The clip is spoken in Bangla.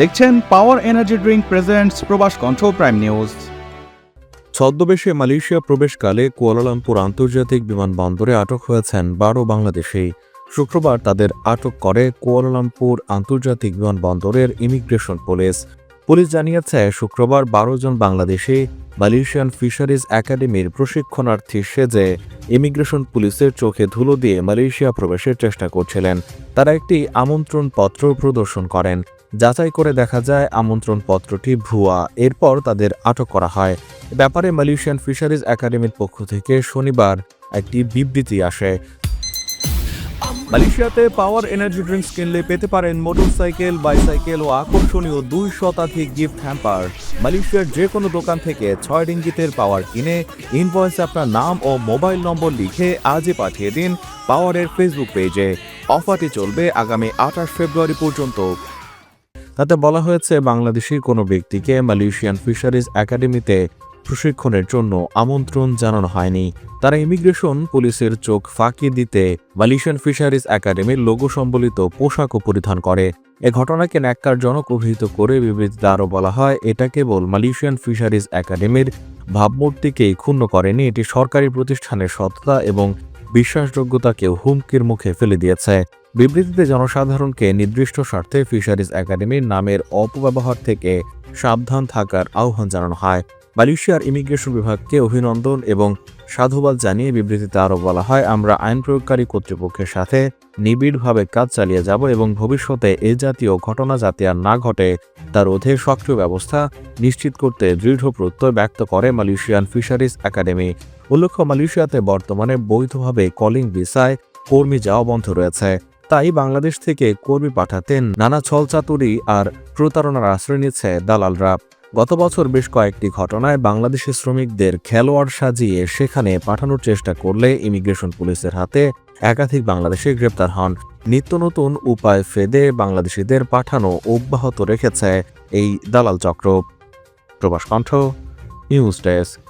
দেখছেন power energy drink presents Probash Kantha prime news ছদ্মবেশে মালয়েশিয়া প্রবেশকালে কুয়ালালামপুর আন্তর্জাতিক বিমানবন্দরে আটক হয়েছেন বারো বাংলাদেশি। শুক্রবার তাদের আটক করে কুয়ালালামপুর আন্তর্জাতিক বিমানবন্দরের ইমিগ্রেশন পুলিশ পুলিশ জানিয়েছে, শুক্রবার বারো জন বাংলাদেশি মালয়েশিয়ান ফিশারিজ একাডেমির প্রশিক্ষণার্থী সেজে ইমিগ্রেশন পুলিশের চোখে ধুলো দিয়ে মালয়েশিয়া প্রবেশের চেষ্টা করছিলেন। তারা একটি আমন্ত্রণ পত্র প্রদর্শন করেন। যাচাই করে দেখা যায় আমন্ত্রণ পত্রটি ভুয়া। এরপর তাদের আটক করা হয়। ব্যাপারে মালয়েশিয়ান ফিশারিজ একাডেমির পক্ষ থেকে শনিবার একটি বিবৃতি আসে। মালয়েশিয়াতে পাওয়ার এনার্জি ড্রিঙ্কস কিনলে পেতে পারেন মোটরসাইকেল বাইসাইকেল ও আকর্ষণীয় দুই শতাধিক গিফট হ্যাম্পার মালয়েশিয়ার যে কোনো দোকান থেকে ছয় রিঙ্গিতের পাওয়ার কিনে ইনভয়েসে আপনার নাম ও মোবাইল নম্বর লিখে আজই পাঠিয়ে দিন পাওয়ারের ফেসবুক পেজে অফারটি চলবে আগামী আঠাশ ফেব্রুয়ারি পর্যন্ত। তাতে বলা হয়েছে বাংলাদেশি কোনো ব্যক্তিকে মালয়েশিয়ান ফিশারিজ একাডেমিতে প্রশিক্ষণের জন্য আমন্ত্রণ জানানো হয়নি। তারা ইমিগ্রেশন পুলিশের চোখ ফাঁকি দিতে মালয়েশিয়ান ফিশারিজ একাডেমির লোগো সম্বলিত পোশাকও পরিধান করে। এ ঘটনাকে ন্যাক্কারজনক অভিহিত করে বিবৃতিতে আরও বলা হয়, এটা কেবল মালয়েশিয়ান ফিশারিজ একাডেমির ভাবমূর্তিকেই ক্ষুণ্ণ করেনি, এটি সরকারি প্রতিষ্ঠানের সততা এবং বিশ্বাসযোগ্যতাকেও হুমকির মুখে ফেলে দিয়েছে। বিবৃতিতে জনসাধারণকে নির্দিষ্ট স্বার্থে ফিশারিজ একাডেমির নামের অপব্যবহার থেকে সাবধান থাকার আহ্বান জানানো হয়। মালয়েশিয়ার ইমিগ্রেশন বিভাগকে অভিনন্দন এবং সাধুবাদ জানিয়ে বিবৃতিতে আরও বলা হয়, আমরা আইন প্রয়োগকারী কর্তৃপক্ষের সাথে নিবিড়ভাবে কাজ চালিয়ে যাব এবং ভবিষ্যতে এ জাতীয় ঘটনা যাতে আর না ঘটে, তার রোধে সক্রিয় ব্যবস্থা নিশ্চিত করতে দৃঢ় প্রত্যয় ব্যক্ত করে মালয়েশিয়ান ফিশারিজ একাডেমি। উল্লেখ্য, মালয়েশিয়াতে বর্তমানে বৈধভাবে কলিং ভিসায় কর্মী যাওয়া বন্ধ রয়েছে। তাই বাংলাদেশ থেকে কর্মী পাঠাতেন নানা ছলচাতুরি আর প্রতারণার আশ্রয় নিচ্ছে দালালরা। গত বছর বেশ কয়েকটি ঘটনায় বাংলাদেশি শ্রমিকদের খেলোয়াড় সাজিয়ে সেখানে পাঠানোর চেষ্টা করলে ইমিগ্রেশন পুলিশের হাতে একাধিক বাংলাদেশি গ্রেপ্তার হন। নিত্য নতুন উপায় ফেদে বাংলাদেশিদের পাঠানো অব্যাহত রেখেছে এই দালাল চক্র। প্রবাস কণ্ঠ, নিউজ ডেস্ক।